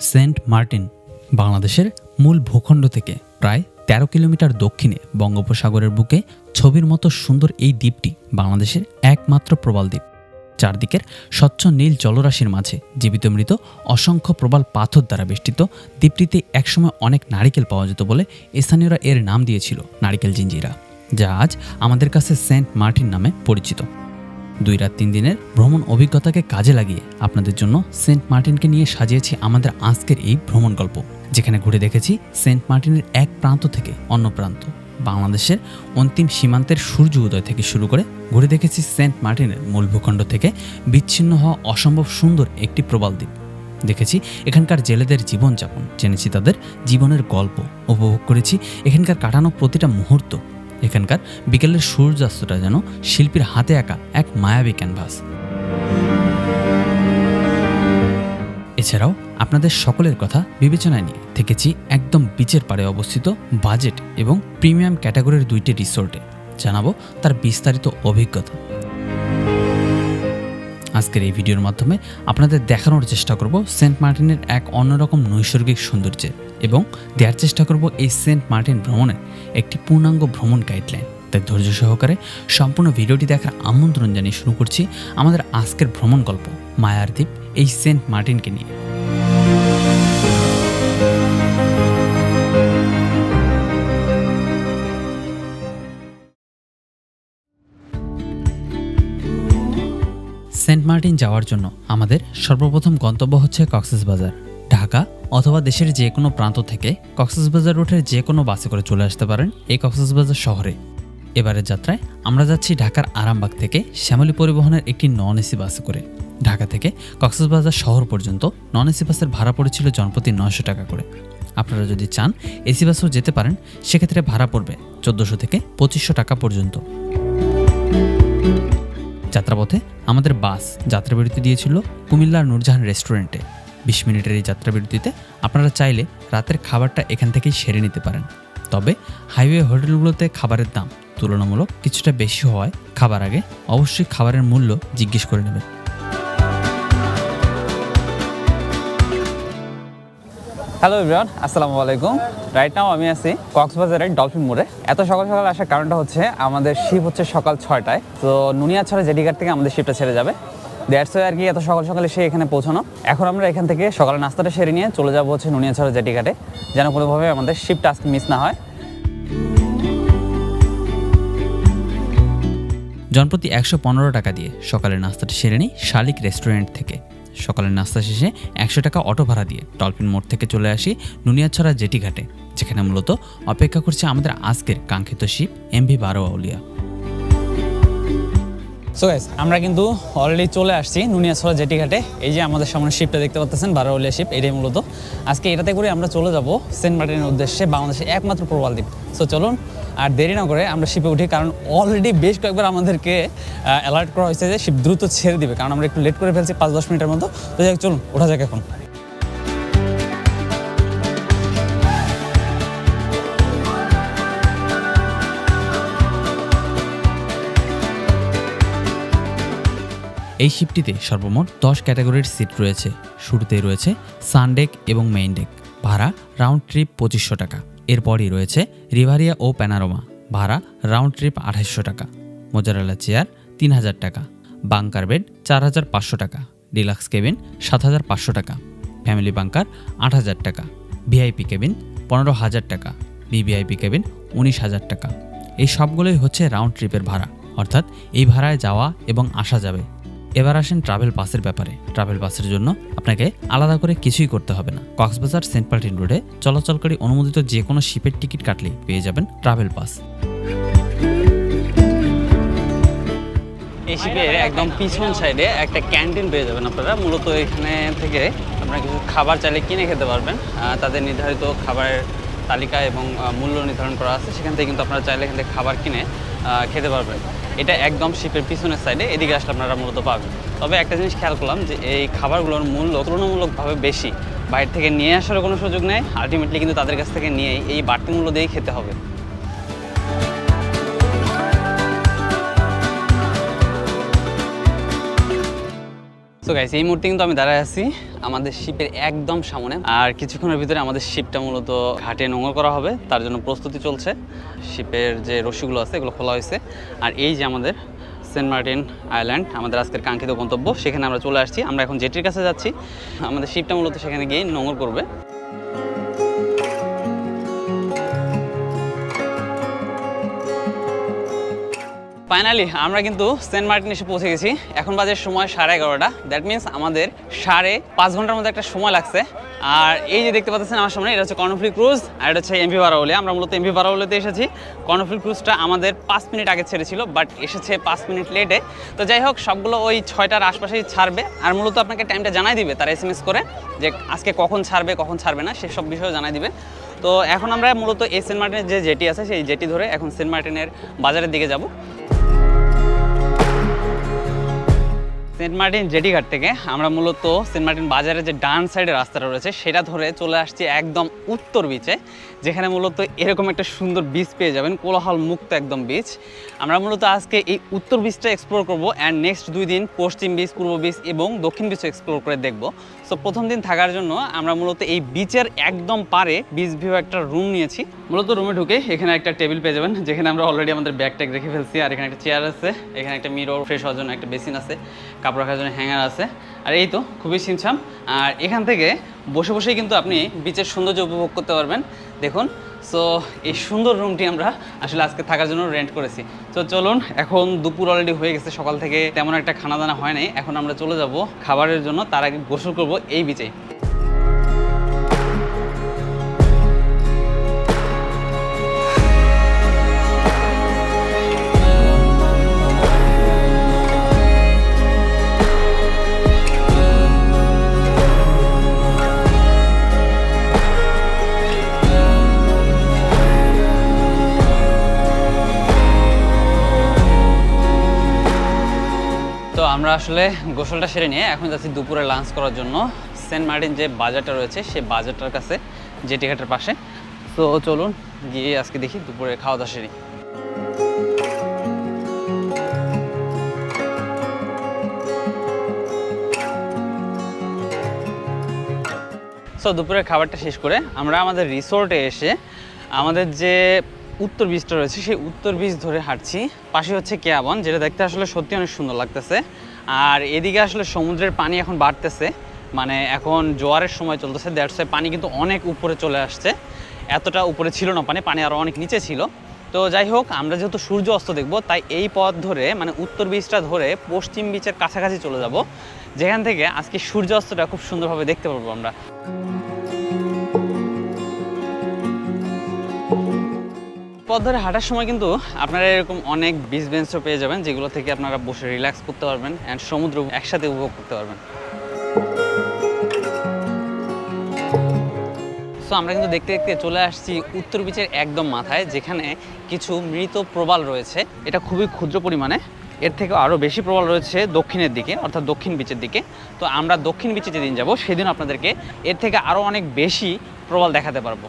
Saint Martin, বাংলাদেশের মূল ভূখণ্ড থেকে প্রায় তেরো কিলোমিটার দক্ষিণে বঙ্গোপসাগরের বুকে ছবির মতো সুন্দর এই দ্বীপটি বাংলাদেশের একমাত্র প্রবাল দ্বীপ। চারদিকের স্বচ্ছ নীল জলরাশির মাঝে জীবিত মৃত অসংখ্য প্রবাল পাথর দ্বারা বেষ্টিত, দ্বীপটিতে একসময় অনেক নারিকেল পাওয়া যেত বলে স্থানীয়রা এর নাম দিয়েছিল নারিকেল জিঞ্জিরা, যা আজ আমাদের কাছে সেন্ট মার্টিন নামে পরিচিত। দুই রাত তিন দিনের ভ্রমণ অভিজ্ঞতাকে কাজে লাগিয়ে আপনাদের জন্য সেন্ট মার্টিনকে নিয়ে সাজিয়েছি আমাদের আজকের এই ভ্রমণ গল্প, যেখানে ঘুরে দেখেছি সেন্ট মার্টিনের এক প্রান্ত থেকে অন্য প্রান্ত। বাংলাদেশের অন্তিম সীমান্তের সূর্য উদয় থেকে শুরু করে ঘুরে দেখেছি সেন্ট মার্টিনের মূল ভূখণ্ড থেকে বিচ্ছিন্ন হওয়া অসম্ভব সুন্দর একটি প্রবাল দ্বীপ। দেখেছি এখানকার জেলেদের জীবনযাপন, জেনেছি তাদের জীবনের গল্প, উপভোগ করেছি এখানকার কাটানো প্রতিটা মুহূর্ত এখানকার বিকেলের সূর্যাস্তটা যেন শিল্পীর হাতে আঁকা এক মায়াবী ক্যানভাস। এছাড়াও আপনাদের সকলের কথা বিবেচনায় নিয়ে থেকেছি একদম বিচের পাড়ে অবস্থিত বাজেট এবং প্রিমিয়াম ক্যাটাগরির দুইটি রিসোর্টে। জানাব তার বিস্তারিত অভিজ্ঞতা। আজকের এই ভিডিওর মাধ্যমে আপনাদের দেখানোর চেষ্টা করব সেন্ট মার্টিনের এক অন্যরকম নৈসর্গিক সৌন্দর্যের এবং দেওয়ার চেষ্টা করব এই সেন্ট মার্টিন ভ্রমণের একটি পূর্ণাঙ্গ ভ্রমণ গাইডলাইন তাই ধৈর্য সহকারে সম্পূর্ণ ভিডিওটি দেখার আমন্ত্রণ জানিয়ে শুরু করছি আমাদের আজকের ভ্রমণ গল্প, মায়ার দ্বীপ, এই সেন্ট মার্টিনকে নিয়ে। মার্টিন যাওয়ার জন্য আমাদের সর্বপ্রথম গন্তব্য হচ্ছে কক্সবাজার ঢাকা অথবা দেশের যে কোনো প্রান্ত থেকে কক্সবাজার রুটের যে কোনো বাসে করে চলে আসতে পারেন এই কক্সবাজার শহরে। এবারের যাত্রায় আমরা যাচ্ছি ঢাকার আরামবাগ থেকে শ্যামলী পরিবহনের একটি নন এসি বাসে করে। ঢাকা থেকে কক্সবাজার শহর পর্যন্ত নন এসি বাসের ভাড়া পড়েছিল জনপ্রতি নয়শো টাকা করে। আপনারা যদি চান এসি বাসেও যেতে পারেন, সেক্ষেত্রে ভাড়া পড়বে চোদ্দোশো থেকে পঁচিশশো টাকা পর্যন্ত। যাত্রাপথে আমাদের বাস যাত্রাবিরতি দিয়েছিল কুমিল্লার নূরজাহান রেস্টুরেন্টে। বিশ মিনিটের এই যাত্রাবিরতিতে আপনারা চাইলে রাতের খাবারটা এখান থেকেই সেরে নিতে পারেন। তবে হাইওয়ে হোটেলগুলোতে খাবারের দাম তুলনামূলক কিছুটা বেশি হওয়ায় খাবার আগে অবশ্যই খাবারের মূল্য জিজ্ঞেস করে নেবেন। হ্যালো এভরিওয়ান আসসালামু আলাইকুম রাইট নাও আমি আছি কক্সবাজারের ডলফিন মোড়ে। এত সকাল সকাল আসার কারণটা হচ্ছে, আমাদের শিপ হচ্ছে সকাল ছয়টায়। তো নুনিয়াছড়া জেডিঘাট থেকে আমাদের শিপটা ছেড়ে যাবে। দ্যাটস আর কি এত সকাল সকালে সে এখানে পৌঁছানো। এখন আমরা এখান থেকে সকালে নাস্তাটা সেরে নিয়ে চলে যাব হচ্ছে নুনিয়াছড়া জেডিঘাটে যেন কোনোভাবে আমাদের শিপটা আজকে মিস না হয়। জনপ্রতি একশো পনেরো টাকা দিয়ে সকালের নাস্তাটা সেরে নিই শালিক রেস্টুরেন্ট থেকে। সকালের নাস্তা শেষে একশো টাকা অটো ভাড়া দিয়ে ডলফিন মোড় থেকে চলে আসি নুনিয়াছড়া জেটি ঘাটে। যেখানে মূলত অপেক্ষা করছে আমাদের আজকের কাঙ্ক্ষিত শিপ এমভি বারো আউলিয়া। সো গাইস আমরা কিন্তু অলরেডি চলে আসছি নুনিয়াছড়া জেটি ঘাটে। এই যে আমাদের সামনে শিপটা দেখতে পাচ্ছেন বারোলিয়া শিপ এটাই মূলত। আজকে এটাতে করে আমরা চলে যাব সেন্ট মার্টিনের উদ্দেশ্যে বাংলাদেশের একমাত্র প্রবাল দ্বীপ। সো চলুন, আর দেরি না করে আমরা শিপে উঠি, কারণ অলরেডি বেশ কয়েকবার আমাদেরকে অ্যালার্ট করা হয়েছে যে শিপ দ্রুত ছেড়ে দিবে, কারণ আমরা একটু লেট করে ফেলছি, পাঁচ দশ মিনিটের মতো। তো যাই চলুন, ওঠা যাক এখন। এই শিপটিতে সর্বমোট দশ ক্যাটাগরির সিট রয়েছে। শুরুতেই রয়েছে সানডেক এবং মেইন ডেক। ভাড়া রাউন্ড ট্রিপ পঁচিশশো টাকা। এরপরই রয়েছে রিভারিয়া ও প্যানারোমা। ভাড়া রাউন্ড ট্রিপ আঠাশশো টাকা। মোজারেলা চেয়ার তিন হাজার টাকা। বাংকার বেড চার হাজার পাঁচশো টাকা। ডিলাক্স কেবিন সাত হাজার পাঁচশো টাকা। ফ্যামিলি বাংকার আট হাজার টাকা। ভিআইপি কেবিন পনেরো হাজার টাকা। ভিভিআইপি কেবিন উনিশ হাজার টাকা। এই সবগুলোই হচ্ছে রাউন্ড ট্রিপের ভাড়া। অর্থাৎ এই ভাড়ায় যাওয়া এবং আসা যাবে। এবার আসেন ট্রাভেল পাসের ব্যাপারে। ট্রাভেল পাসের জন্য আপনাকে আলাদা করে কিছুই করতে হবে না। কক্সবাজার সেন্ট মার্টিন রোডে চলাচলকারী অনুমোদিত যে কোনো শিপের টিকিট কাটলেই পেয়ে যাবেন ট্রাভেল বাস এই শিপের একদম পিছন সাইডে একটা ক্যান্টিন পেয়ে যাবেন আপনারা। মূলত এখানে থেকে আপনারা কিছু খাবার চাইলে কিনে খেতে পারবেন। তাদের নির্ধারিত খাবারের তালিকা এবং মূল্য নির্ধারণ করা আছে। সেখান থেকে কিন্তু আপনারা চাইলে এখান থেকে খাবার কিনে খেতে পারবেন। এটা একদম শিপের পিছনের সাইডে এদিকে আসলে আপনারা মূলত পাবেন। তবে একটা জিনিস খেয়াল করলাম যে, এই খাবারগুলোর মূল্য তুলনামূলকভাবে বেশি। বাইরে থেকে নিয়ে আসারও কোনো সুযোগ নেই। আলটিমেটলি কিন্তু তাদের কাছ থেকে নিয়েই এই বাড়তি মূল্য দিয়েই খেতে হবে। সো গাইস এই মুহূর্তে কিন্তু আমি দাঁড়ায় আছি আমাদের শিপের একদম সামনে। আর কিছুক্ষণের ভিতরে আমাদের শিপটা মূলত ঘাটে নোংর করা হবে, তার জন্য প্রস্তুতি চলছে। শিপের যে রশিগুলো আছে, এগুলো খোলা হয়েছে। আর এই যে আমাদের সেন্ট মার্টিন আইল্যান্ড, আমাদের আজকের কাঙ্ক্ষিত গন্তব্য, সেখানে আমরা চলে আসছি। আমরা এখন জেটির কাছে যাচ্ছি। আমাদের শিপটা মূলত সেখানে গিয়ে নোংর করবে। ফাইনালি আমরা কিন্তু সেন্ট মার্টিন এসে পৌঁছে গেছি। এখন বাজে সময় সাড়ে এগারোটা। দ্যাট মিন্স আমাদের সাড়ে পাঁচ ঘণ্টার মধ্যে একটা সময় লাগছে। আর এই যে দেখতে পাচ্ছেন আমার সামনে, এটা হচ্ছে কর্নফ্লি ক্রুজ, আর এটা হচ্ছে এমভি বারাউলি। আমরা মূলত এমভি বারাউলিতে এসেছি। কর্নফ্লি ক্রুজটা আমাদের পাঁচ মিনিট আগে ছেড়েছিল বাট এসেছে পাঁচ মিনিট লেটে তো যাই হোক, সবগুলো ওই ছয়টার আশপাশেই ছাড়বে। আর মূলত আপনাকে টাইমটা জানাই দিবে তারা এস এম এস করে, যে আজকে কখন ছাড়বে কখন ছাড়বে না, সেসব বিষয়ে জানাই দিবে। তো এখন আমরা মূলত এই সেন্ট মার্টিনের যে জেটি আছে, সেই জেটি ধরে এখন সেন্ট মার্টিনের বাজারের দিকে যাব। সেন্ট মার্টিন জেটিঘাট থেকে আমরা মূলত সেন্ট মার্টিন বাজারের যে ডান সাইডে রাস্তাটা রয়েছে, সেটা ধরে চলে আসছি একদম উত্তর বিচে যেখানে মূলত এরকম একটা সুন্দর বিচ পেয়ে যাবেন কোলাহল মুক্ত একদম বিচ আমরা মূলত আজকে এই উত্তর বিচটা এক্সপ্লোর করব অ্যান্ড নেক্সট দুই দিন পশ্চিম বিচ পূর্ব বিচ এবং দক্ষিণ বিচও এক্সপ্লোর করে দেখব। সো প্রথম দিন থাকার জন্য আমরা মূলত এই বিচের একদম পারে বিচ ভিউ একটা রুম নিয়েছি। মূলত রুমে ঢুকে এখানে একটা টেবিল পেয়ে যাবেন, যেখানে আমরা অলরেডি আমাদের ব্যাগ ট্যাগ রেখে ফেলছি, আর এখানে একটা চেয়ার আছে, এখানে একটা মিরর ফ্রেশ হওয়ার জন্য একটা বেসিন আছে। কাপড় রাখার জন্য হ্যাঙ্গার আছে। আর এই তো, খুবই ছিমছাম। আর এখান থেকে বসে বসেই কিন্তু আপনি বিচের সৌন্দর্য উপভোগ করতে পারবেন। দেখুন সো এই সুন্দর রুমটি আমরা আসলে আজকে থাকার জন্য রেন্ট করেছি। তো চলুন, এখন দুপুর অলরেডি হয়ে গেছে, সকাল থেকে তেমন একটা খানা দানা হয় নাই। এখন আমরা চলে যাব খাবারের জন্য, তার আগে গোসল করব এই বিচেই আমরা আসলে গোসলটা সেরে নিয়ে এখন যাচ্ছি দুপুরে লাঞ্চ করার জন্য। সেন্ট মার্টিন যে বাজারটা রয়েছে, সেই বাজারটার কাছে জেটিঘাটের পাশে। তো চলুন, গিয়ে আজকে দেখি দুপুরে খাওয়া দাওয়া সেরি সো দুপুরের খাবারটা শেষ করে আমরা আমাদের রিসোর্টে এসে আমাদের যে উত্তর বীজটা রয়েছে, সেই উত্তর বীজ ধরে হাঁটছি। পাশে হচ্ছে কেয়াবন যেটা দেখতে আসলে সত্যি অনেক সুন্দর লাগতেছে। আর এদিকে আসলে সমুদ্রের পানি এখন বাড়তেছে। মানে এখন জোয়ারের সময় চলতেছে দ্যাটস পানি কিন্তু অনেক উপরে চলে আসছে। এতটা উপরে ছিল না পানি পানি আরও অনেক নিচে ছিল। তো যাই হোক, আমরা যেহেতু সূর্য অস্ত দেখব, তাই এই পথ ধরে মানে উত্তর বীজটা ধরে পশ্চিম বীচের কাছাকাছি চলে যাব। যেখান থেকে আজকে সূর্য অস্তটা খুব সুন্দরভাবে দেখতে পারব আমরা। পথ ধরে হাঁটার সময় কিন্তু আপনারা এরকম অনেক বিচ বেঞ্চও পেয়ে যাবেন, যেগুলো থেকে আপনারা বসে রিল্যাক্স করতে পারবেন অ্যান্ড সমুদ্র একসাথে উপভোগ করতে পারবেন। সো আমরা কিন্তু দেখতে দেখতে চলে আসছি উত্তর বিচের একদম মাথায়, যেখানে কিছু মৃত প্রবাল রয়েছে। এটা খুবই ক্ষুদ্র পরিমাণে, এর থেকে আরও বেশি প্রবাল রয়েছে দক্ষিণের দিকে, অর্থাৎ দক্ষিণ বিচের দিকে। তো আমরা দক্ষিণ বিচে যেদিন যাব, সেদিন আপনাদেরকে এর থেকে আরও অনেক বেশি প্রবাল দেখাতে পারব।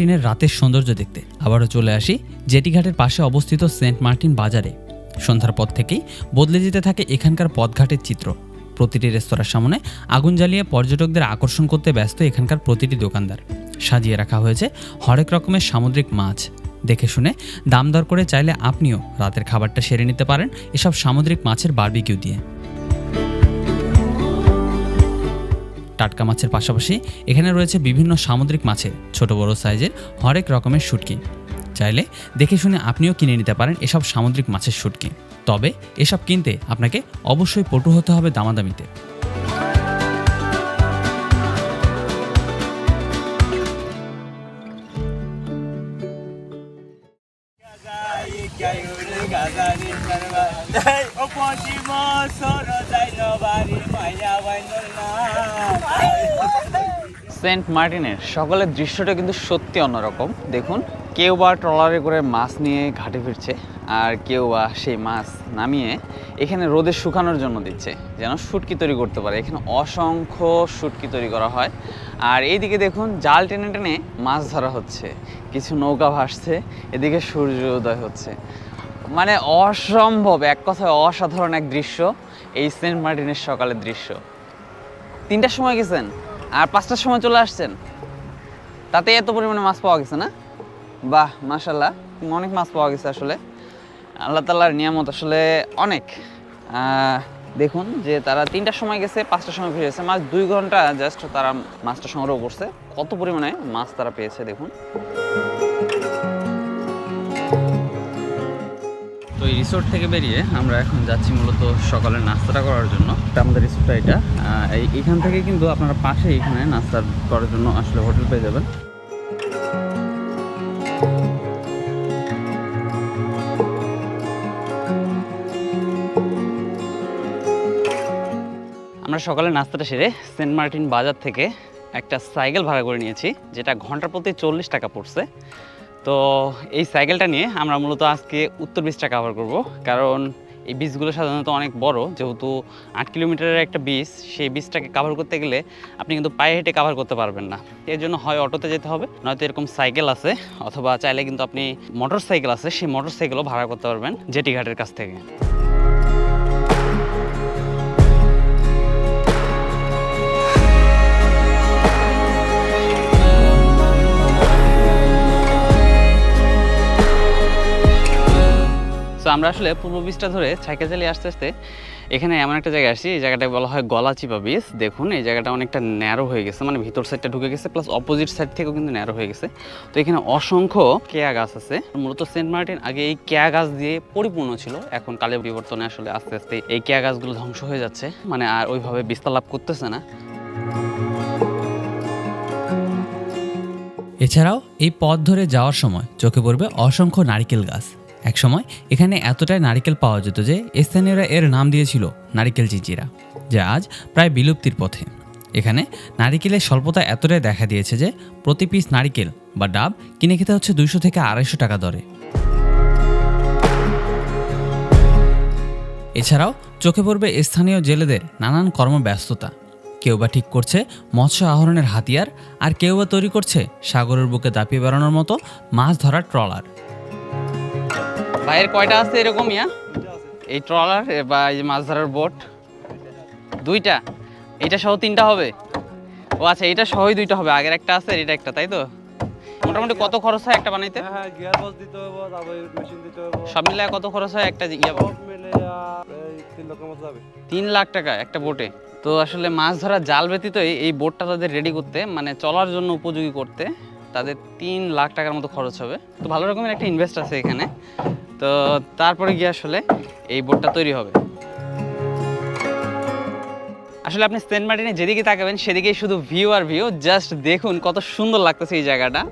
মার্টিনের রাতের সৌন্দর্য দেখতে। আবারও চলে আসি জেটিঘাটের পাশে অবস্থিত সেন্ট মার্টিন বাজারে। সন্ধ্যার পর থেকেই বদলে যেতে থাকে এখানকার পথঘাটের চিত্র। প্রতিটি রেস্তোরাঁর সামনে আগুন জ্বালিয়ে পর্যটকদের আকর্ষণ করতে ব্যস্ত এখানকার প্রতিটি দোকানদার। সাজিয়ে রাখা হয়েছে হরেক রকমের সামুদ্রিক মাছ। দেখে শুনে দাম দর করে চাইলে আপনিও রাতের খাবারটা সেরে নিতে পারেন এসব সামুদ্রিক মাছের বারবিকিউ দিয়ে। টাটকা মাছের পাশাপাশি এখানে রয়েছে বিভিন্ন সামুদ্রিক মাছের, ছোট বড় সাইজের হরেক রকমের শুটকি। চাইলে দেখে শুনে আপনিও কিনে নিতে পারেন এসব সামুদ্রিক মাছের শুটকি। তবে এসব কিনতে আপনাকে অবশ্যই পটু হতে হবে দামাদামিতে। যাইল বাড়ি মাইয়া বাইনল না সেন্ট মার্টিনের সকলের দৃশ্যটা কিন্তু সত্যি অন্যরকম। দেখুন, কেউ বা ট্রলারে করে মাছ নিয়ে ঘাটে ফিরছে, আর কেউ বা সেই মাছ নামিয়ে এখানে রোদে শুকানোর জন্য দিচ্ছে, যেন শুটকি তৈরি করতে পারে। এখানে অসংখ্য শুটকি তৈরি করা হয়। আর এইদিকে দেখুন, জাল টেনে টেনে মাছ ধরা হচ্ছে, কিছু নৌকা ভাসছে, এদিকে সূর্য উদয় হচ্ছে। মানে অসম্ভব, এক কথায় অসাধারণ এক দৃশ্য। এই সেন্ট মার্টিনের সকালের দৃশ্য। তিনটার সময় গেছেন আর পাঁচটার সময় চলে আসছেন? তাতে এত পরিমাণে মাছ পাওয়া গেছে না? বাহ মাশাল্লাহ অনেক মাছ পাওয়া গেছে আসলে। আল্লাহ তাল্লাহর নিয়ামত আসলে অনেক। দেখুন যে তারা তিনটার সময় গেছে, পাঁচটার সময় ফিরে গেছে। মাছ দুই ঘণ্টা জাস্ট তারা মাছটা সংগ্রহ করছে। কত পরিমাণে মাছ তারা পেয়েছে, দেখুন। এই রিসোর্ট থেকে বেরিয়ে আমরা এখন যাচ্ছি মূলত সকালের নাস্তাটা করার জন্য। আমাদের রিসোর্টটা এটা। আহ, এই এখান থেকে কিন্তু আপনারা পাশে এখানে নাস্তা করার জন্য আসলে হোটেল পেয়ে যাবেন। আমরা সকালে নাস্তাটা সেরে সেন্ট মার্টিন বাজার থেকে একটা সাইকেল ভাড়া করে নিয়েছি যেটা ঘণ্টা প্রতি চল্লিশ টাকা পড়ছে। তো এই সাইকেলটা নিয়ে আমরা মূলত আজকে উত্তর বিচটা কাভার করব। কারণ এই বীজগুলো সাধারণত অনেক বড়। যেহেতু আট কিলোমিটারের একটা বিচ সেই বীজটাকে কাভার করতে গেলে আপনি কিন্তু পায়ে হেঁটে কাভার করতে পারবেন না। এর জন্য হয় অটোতে যেতে হবে, নয়তো এরকম সাইকেল আছে, অথবা চাইলে কিন্তু আপনি মোটর সাইকেল আছে, সেই মোটর সাইকেলও ভাড়া করতে পারবেন জেটি ঘাটের কাছ থেকে। সো আমরা আসলে পূর্ব বীজটা ধরে সাইকেল চালিয়ে আসতে আসতে এখানে এমন একটা জায়গায় আসছি এই জায়গাটাকে বলা হয় গলা চিপা দেখুন, এই জায়গাটা অনেকটা ন্যারো হয়ে গেছে মানে ভিতর সাইডটা ঢুকে গেছে প্লাস অপোজিট সাইড থেকেও কিন্তু ন্যারো হয়ে গেছে। তো এখানে অসংখ্য কেয়া গাছ আছে। মূলত সেন্ট মার্টিন আগে এই কেয়া গাছ দিয়ে পরিপূর্ণ ছিল, এখন কালে পরিবর্তনে আসলে আস্তে আস্তে এই কেয়া গাছগুলো ধ্বংস হয়ে যাচ্ছে মানে আর ওইভাবে বিস্তার লাভ করতেছে না। এছাড়াও এই পথ ধরে যাওয়ার সময় চোখে পড়বে অসংখ্য নারিকেল গাছ। একসময় এখানে এতটাই নারিকেল পাওয়া যেত যে স্থানীয়রা এর নাম দিয়েছিল নারিকেল চিচিরা যা আজ প্রায় বিলুপ্তির পথে। এখানে নারিকেলের স্বল্পতা এতটাই দেখা দিয়েছে যে প্রতি পিস নারিকেল বা ডাব কিনে খেতে হচ্ছে দুইশো থেকে আড়াইশো টাকা দরে। এছাড়াও চোখে পড়বে স্থানীয় জেলেদের নানান কর্মব্যস্ততা। কেউ বা ঠিক করছে মৎস্য আহরণের হাতিয়ার, আর কেউ বা তৈরি করছে সাগরের বুকে দাপিয়ে বেড়ানোর মতো মাছ ধরার ট্রলার। ভাইয়ের কয়টা আছে এরকম ইয়া এই ট্রলার বা এই মাছ ধরার বোট? দুইটা? এটা সহ তিনটা হবে? ও আচ্ছা এটা সহই দুইটা হবে। আগের একটা আছে এটা একটা তাই তো? মোটামুটি কত খরচ হয় একটা বানাইতে? হ্যাঁ গিয়ার বক্স দিতে হবে তারপরে মেশিন দিতে হবে। সব মিলে কত খরচ হয় একটা ইয়া সব মিলে আহ, এই তিন লক্ষের মতো যাবে। তিন লাখ টাকা একটা বোটে তো আসলে মাছ ধরা জাল ব্যতীতই এই বোটটা তাদের রেডি করতে মানে চলার জন্য উপযোগী করতে তাদের তিন লাখ টাকার মতো খরচ হবে। তো ভালো রকমের একটা ইনভেস্ট আছে এখানে। তো তারপরে গিয়ে আসলে এই বোটটা তৈরি হবে। আসলে আপনি সেন্ট মার্টিনে যেদিকে তাকাবেন, সেদিকেই শুধু ভিউ আর ভিউ জাস্ট দেখুন কত সুন্দর লাগতেছে এই জায়গাটা।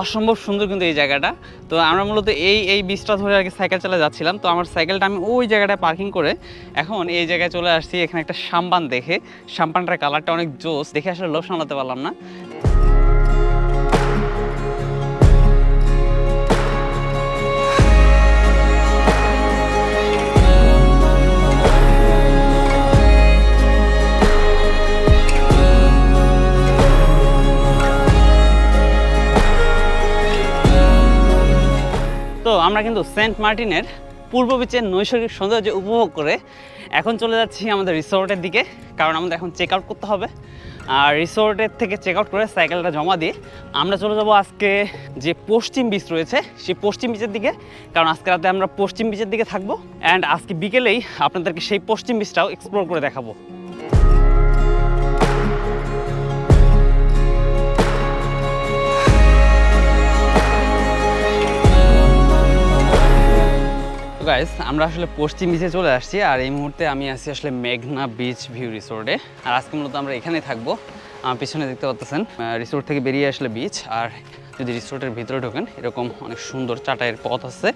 অসম্ভব সুন্দর কিন্তু এই জায়গাটা। তো আমরা মূলত এই এই বীজটা ধরে আর কি সাইকেল চালা যাচ্ছিলাম। তো আমার সাইকেলটা আমি ওই জায়গাটায় পার্কিং করে এখন এই জায়গায় চলে আসছি। এখানে একটা সাম্পান দেখে। সাম্পানটার কালারটা অনেক জোস। দেখে আসলে লোভ সামলাতে পারলাম না। আমরা কিন্তু সেন্ট মার্টিনের পূর্ব বিচের নৈসর্গিক সৌন্দর্য উপভোগ করে এখন চলে যাচ্ছি আমাদের রিসোর্টের দিকে, কারণ আমাদের এখন চেক আউট করতে হবে। আর রিসোর্টের থেকে চেক আউট করে সাইকেলটা জমা দিয়ে আমরা চলে যাব আজকে যে পশ্চিম বিচ রয়েছে, সেই পশ্চিম বিচের দিকে। কারণ আজকে রাতে আমরা পশ্চিম বিচের দিকে থাকব। অ্যান্ড আজকে বিকেলেই আপনাদেরকে সেই পশ্চিম বিচটাও এক্সপ্লোর করে দেখাবো। তো গাইস আমরা আসলে পশ্চিম বিচে চলে আসছি আর এই মুহূর্তে আমি আছি আসলে মেঘনা বিচ ভিউ রিসোর্টে আর আজকে মূলত আমরা এখানেই থাকব। আমার পিছনে দেখতে পাচ্ছেন রিসোর্ট থেকে বেরিয়ে আসলে বিচ আর যদি রিসোর্টের ভিতরে ঢোকেন, এরকম অনেক সুন্দর চাটায়ের পথ আছে।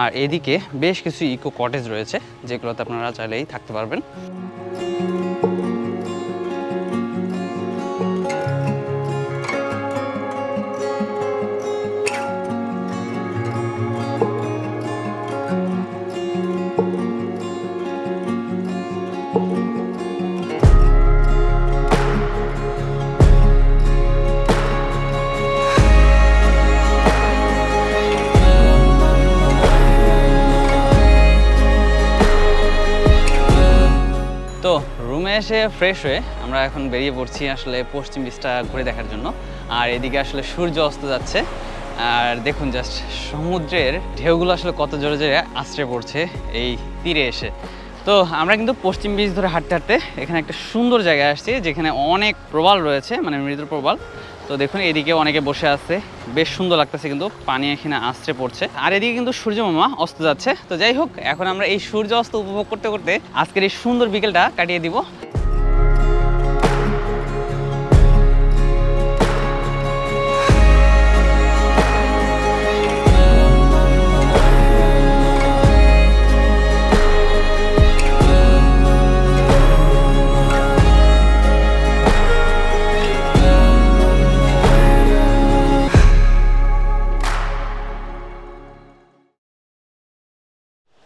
আর এদিকে বেশ কিছু ইকো কটেজ রয়েছে, যেগুলোতে আপনারা চাইলেই থাকতে পারবেন। রুমে এসে ফ্রেশ হয়ে আমরা এখন বেরিয়ে পড়ছি আসলে পশ্চিম বিচটা ঘুরে দেখার জন্য। আর এদিকে আসলে সূর্য অস্ত যাচ্ছে। আর দেখুন জাস্ট সমুদ্রের ঢেউগুলো আসলে কত জোরে জোরে আশ্রে পড়ছে এই তীরে এসে। তো আমরা কিন্তু পশ্চিম বিচ ধরে হাঁটতে হাঁটতে এখানে একটা সুন্দর জায়গায় আসছি, যেখানে অনেক প্রবাল রয়েছে মানে মৃদুর প্রবাল। তো দেখুন, এদিকে অনেকে বসে আছে। বেশ সুন্দর লাগতেছে কিন্তু, পানি এখানে আশ্রে পড়ছে। আর এদিকে কিন্তু সূর্য মামা অস্ত যাচ্ছে। তো যাই হোক, এখন আমরা এই সূর্য অস্ত উপভোগ করতে করতে আজকের এই সুন্দর বিকেলটা কাটিয়ে দিব।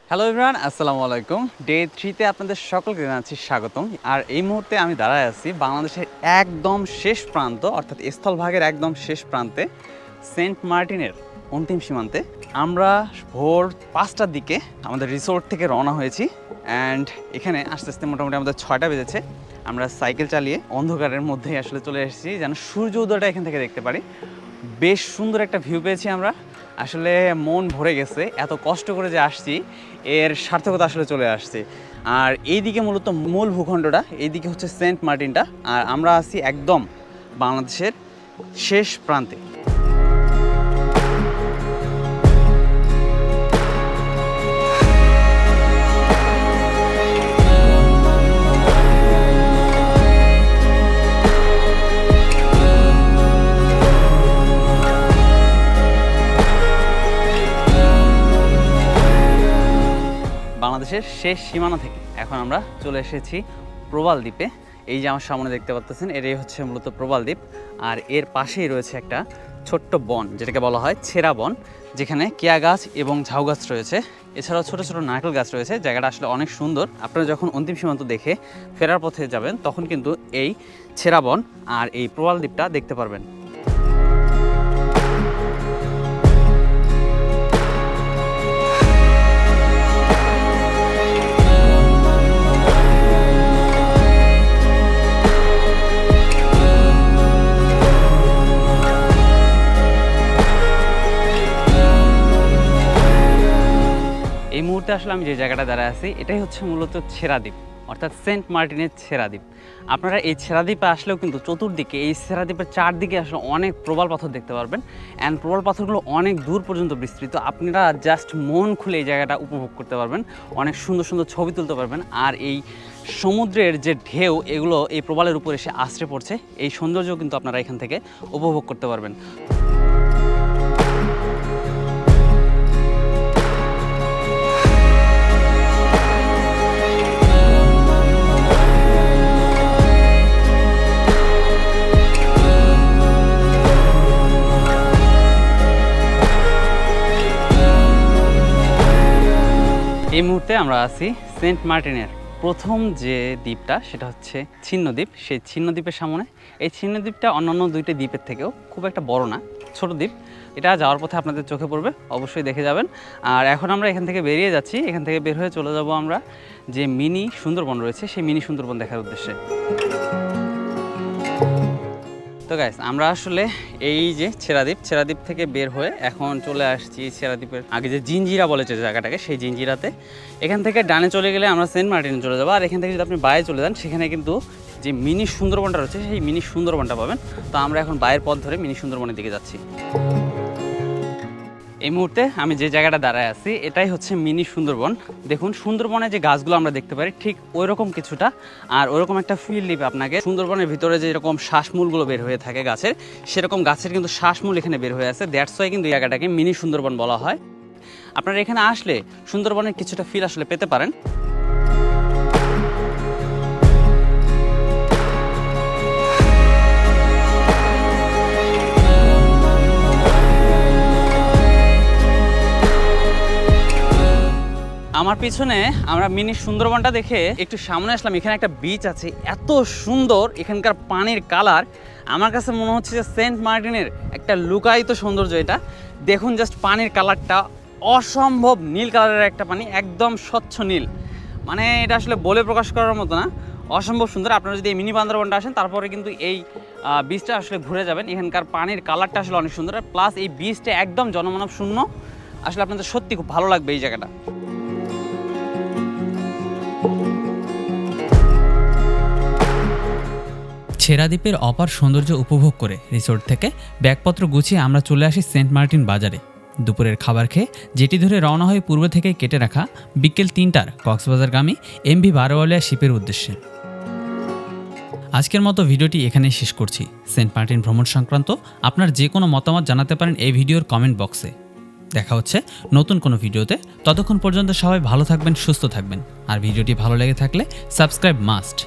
হ্যালো ইমরান আসসালামু আলাইকুম। ডে থ্রিতে আপনাদের সকলকে জানাচ্ছি স্বাগতম। আর এই মুহূর্তে আমি দাঁড়ায় আছি বাংলাদেশের একদম শেষ প্রান্ত, অর্থাৎ স্থলভাগের একদম শেষ প্রান্তে, সেন্ট মার্টিনের অন্তিম সীমান্তে। আমরা ভোর পাঁচটার দিকে আমাদের রিসোর্ট থেকে রওনা হয়েছি অ্যান্ড এখানে আস্তে আস্তে মোটামুটি আমাদের ছয়টা বেজেছে। আমরা সাইকেল চালিয়ে অন্ধকারের মধ্যেই আসলে চলে এসেছি, যেন সূর্য উদয়টা এখান থেকে দেখতে পারি। বেশ সুন্দর একটা ভিউ পেয়েছি আমরা। আসলে মন ভরে গেছে, এত কষ্ট করে যে আসছি, এর সার্থকতা আসলে চলে আসছে। আর এইদিকে মূলত মূল ভূখণ্ডটা, এইদিকে হচ্ছে সেন্ট মার্টিনটা, আর আমরা আছি একদম বাংলাদেশের শেষ প্রান্তে। বাংলাদেশের শেষ সীমানা থেকে এখন আমরা চলে এসেছি প্রবাল দ্বীপে। এই যে আমার সামনে দেখতে পাচ্ছেন এটাই হচ্ছে মূলত প্রবাল দ্বীপ। আর এর পাশেই রয়েছে একটা ছোট্ট বন, যেটাকে বলা হয় ছেঁড়া বন, যেখানে কেয়া গাছ এবং ঝাউ গাছ রয়েছে। এছাড়াও ছোট ছোট নারকেল গাছ রয়েছে, জায়গাটা আসলে অনেক সুন্দর। আপনারা যখন অন্তিম সীমান্ত দেখে ফেরার পথে যাবেন, তখন কিন্তু এই ছেঁড়া বন আর এই প্রবাল দ্বীপটা দেখতে পারবেন। আসলে আমি যে জায়গাটা দাঁড়ায় আছি, এটাই হচ্ছে মূলত ছেড়াদ্বীপ, অর্থাৎ সেন্ট মার্টিনের ছেড়াদ্বীপ। আপনারা এই ছেড়াদ্বীপে আসলেও কিন্তু চতুর্দিকে, এই ছেড়াদ্বীপের চারদিকে আসলে অনেক প্রবাল পাথর দেখতে পারবেন অ্যান্ড প্রবাল পাথরগুলো অনেক দূর পর্যন্ত বিস্তৃত। আপনারা জাস্ট মন খুলে এই জায়গাটা উপভোগ করতে পারবেন, অনেক সুন্দর সুন্দর ছবি তুলতে পারবেন আর এই সমুদ্রের যে ঢেউ, এগুলো এই প্রবালের উপর এসে আশ্রে পড়ছে, এই সৌন্দর্য কিন্তু আপনারা এখান থেকে উপভোগ করতে পারবেন। মুহূর্তে আমরা আছি সেন্ট মার্টিনের প্রথম যে দ্বীপটা, সেটা হচ্ছে ছিন্নদ্বীপ। সেই ছিন্নদ্বীপের সামনে, এই ছিন্নদ্বীপটা অন্যান্য দুইটা দ্বীপের থেকেও খুব একটা বড় না, ছোট দ্বীপ। এটা যাওয়ার পথে আপনাদের চোখে পড়বে, অবশ্যই দেখে যাবেন। আর এখন আমরা এখান থেকে বেরিয়ে যাচ্ছি, এখান থেকে বের হয়ে চলে যাব আমরা যে মিনি সুন্দরবন রয়েছে, সেই মিনি সুন্দরবন দেখার উদ্দেশ্যে। তো গাইস আমরা আসলে এই যে ছেড়াদ্বীপ ছেড়াদ্বীপ থেকে বের হয়ে এখন চলে আসছি ছেড়াদ্বীপের আগে যে জিঞ্জিরা বলে যে জায়গাটাকে, সেই জিঞ্জিরাতে এখান থেকে ডানে চলে গেলে আমরা সেন্ট মার্টিনে চলে যাব। আর এখান থেকে যদি আপনি বাইরে চলে যান, সেখানে কিন্তু যে মিনি সুন্দরবনটা রয়েছে, সেই মিনি সুন্দরবনটা পাবেন। তো আমরা এখন বাইরের পথ ধরে মিনি সুন্দরবনের দিকে যাচ্ছি। এই মুহূর্তে আমি যে জায়গাটা দাঁড়ায় আছি, এটাই হচ্ছে মিনি সুন্দরবন। দেখুন, সুন্দরবনে যে গাছগুলো আমরা দেখতে পারি, ঠিক ওই রকম কিছুটা। আর ওরকম একটা ফিল দিবে আপনাকে সুন্দরবনের ভিতরে যে এরকম শ্বাসমূলগুলো বের হয়ে থাকে গাছের, সেরকম গাছের কিন্তু শ্বাসমূল এখানে বের হয়ে আছে। দ্যাটস ওয়াই কিন্তু জায়গাটাকে মিনি সুন্দরবন বলা হয়। আপনারা এখানে আসলে সুন্দরবনের কিছুটা ফিল আসলে পেতে পারেন। আমার পিছনে আমরা মিনি সুন্দরবনটা দেখে একটু সামনে আসলাম। এখানে একটা বিচ আছে, এত সুন্দর। এখানকার পানির কালার আমার কাছে মনে হচ্ছে যে সেন্ট মার্টিনের একটা লুকায়িত সৌন্দর্য এটা। দেখুন জাস্ট পানির কালারটা অসম্ভব নীল কালারের একটা পানি, একদম স্বচ্ছ নীল। মানে এটা আসলে বলে প্রকাশ করার মতো না। অসম্ভব সুন্দর। আপনারা যদি এই মিনি বান্দরবনটা আসেন, তারপরে কিন্তু এই বীজটা আসলে ঘুরে যাবেন। এখানকার পানির কালারটা আসলে অনেক সুন্দর। প্লাস এই বীজটা একদম জনমানব শূন্য আসলে আপনাদের সত্যি খুব ভালো লাগবে এই জায়গাটা। ছেড়া দ্বীপের অপার সৌন্দর্য উপভোগ করে রিসোর্ট থেকে ব্যাগপত্র গুছিয়ে আমরা চলে আসি সেন্ট মার্টিন বাজারে। দুপুরের খাবার খেয়ে যেটি ধরে রওনা হয়ে পূর্ব থেকে কেটে রাখা বিকেল তিনটার কক্সবাজারগামী এমভি বারোয়ালিয়া শিপের উদ্দেশ্যে। আজকের মতো ভিডিওটি এখানেই শেষ করছি। সেন্ট মার্টিন ভ্রমণ সংক্রান্ত আপনার যে কোনো মতামত জানাতে পারেন এই ভিডিওর কমেন্ট বক্সে। দেখা হচ্ছে নতুন কোনো ভিডিওতে। ততক্ষণ পর্যন্ত সবাই ভালো থাকবেন, সুস্থ থাকবেন। আর ভিডিওটি ভালো লেগে থাকলে সাবস্ক্রাইব মাস্ট।